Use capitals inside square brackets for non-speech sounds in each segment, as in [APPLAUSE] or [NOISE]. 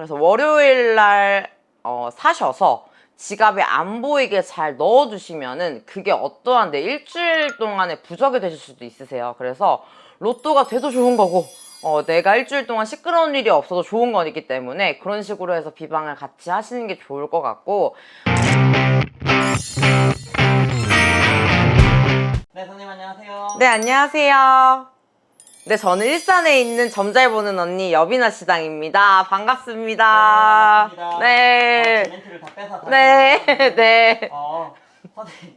그래서 월요일 날 어, 사셔서 지갑에 안 보이게 잘 넣어두시면은 그게 어떠한 내 일주일 동안에 부적이 되실 수도 있으세요. 그래서 로또가 돼도 좋은 거고 어, 내가 일주일 동안 시끄러운 일이 없어도 좋은 거이기 때문에 그런 식으로 해서 비방을 같이 하시는 게 좋을 것 같고 네, 선생님 안녕하세요. 네, 안녕하세요. 네, 저는 일산에 있는 점 잘 보는 언니 여비나 시장입니다. 반갑습니다. 반갑습니다. 네. 어, 제 멘트를 다 뺏어 네, 네. 어, 선생님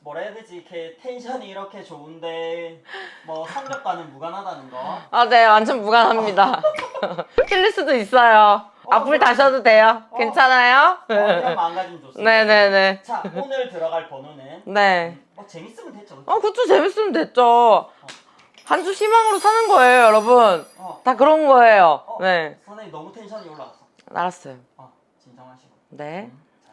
뭐라 해야 되지? 이렇게 텐션이 이렇게 좋은데 뭐 성적과는 무관하다는 거. 아, 네, 완전 무관합니다. [LAUGHS] 틀릴 수도 있어요. 앞을 다셔도 돼요. 어. 괜찮아요? 어, 이런 마음가짐 좋습니다. 네네네. 자, 오늘 들어갈 번호는 네. 뭐 재밌으면 됐죠. 어, 그쵸. 재밌으면 됐죠. 한 주 희망으로 사는 거예요, 여러분. 어, 다 그런 거예요. 어, 네. 선생님 너무 텐션이 올라갔어. 알았어요. 어, 진정하시고. 네. 음, 자,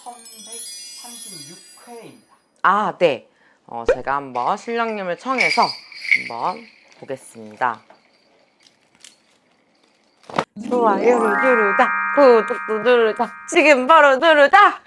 1136회입니다. 아, 네. 어, 제가 한번 실력님을 청해서 한번 보겠습니다. 좋아요를 누르다, 구독도 누르다, 지금 바로 누르다!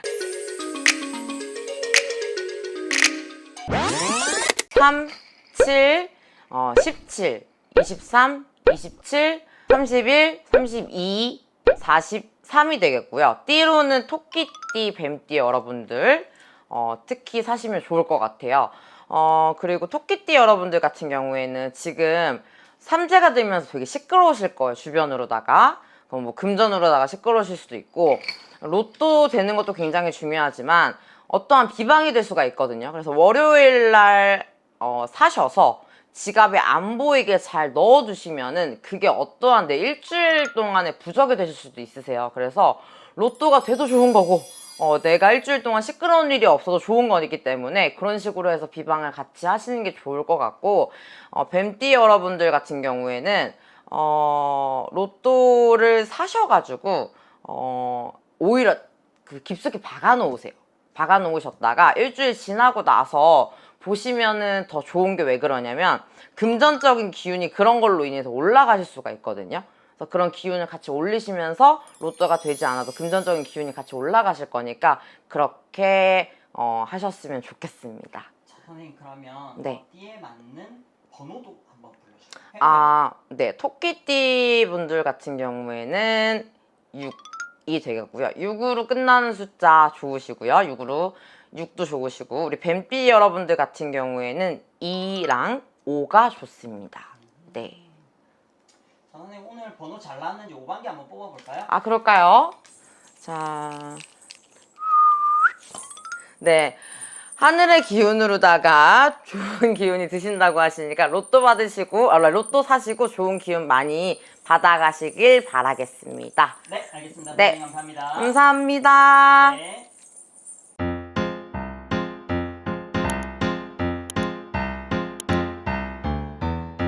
3, 7, 어, 17, 23, 27, 31, 32, 43이 되겠고요. 띠로는 토끼띠, 뱀띠 여러분들 어, 특히 사시면 좋을 것 같아요. 어, 그리고 토끼띠 여러분들 같은 경우에는 지금 삼재가 되면서 되게 시끄러우실 거예요, 주변으로다가. 그럼 뭐 금전으로다가 시끄러우실 수도 있고, 로또 되는 것도 굉장히 중요하지만, 어떠한 비방이 될 수가 있거든요. 그래서 월요일 날 어, 사셔서 지갑에 안 보이게 잘 넣어두시면은 그게 어떠한 내 일주일 동안에 부적이 되실 수도 있으세요. 그래서 로또가 돼도 좋은 거고, 어, 내가 일주일 동안 시끄러운 일이 없어도 좋은 거이기 때문에 그런 식으로 해서 비방을 같이 하시는 게 좋을 것 같고, 어, 뱀띠 여러분들 같은 경우에는, 어, 로또를 사셔가지고, 어, 오히려 그 깊숙이 박아 놓으세요. 박아 놓으셨다가 일주일 지나고 나서 보시면은 더 좋은 게 왜 그러냐면, 금전적인 기운이 그런 걸로 인해서 올라가실 수가 있거든요. 그래서 그런 기운을 같이 올리시면서 로또가 되지 않아도 금전적인 기운이 같이 올라가실 거니까 그렇게 어, 하셨으면 좋겠습니다. 자, 선생님 그러면 네. 어, 띠에 맞는 번호도 한번 불러주세요. 아, 네. 토끼띠 분들 같은 경우에는 6이 되겠고요. 6으로 끝나는 숫자 좋으시고요. 6으로 6도 좋으시고 우리 뱀띠 여러분들 같은 경우에는 2랑 5가 좋습니다. 네. 자, 선생님 오늘 번호 잘 나왔는지 5반기 한번 뽑아볼까요? 아, 그럴까요? 자. 네. 하늘의 기운으로다가 좋은 기운이 드신다고 하시니까 로또 받으시고, 아, 로또 사시고 좋은 기운 많이 받아가시길 바라겠습니다. 네, 알겠습니다. 네. 선생님 감사합니다. 감사합니다. 네.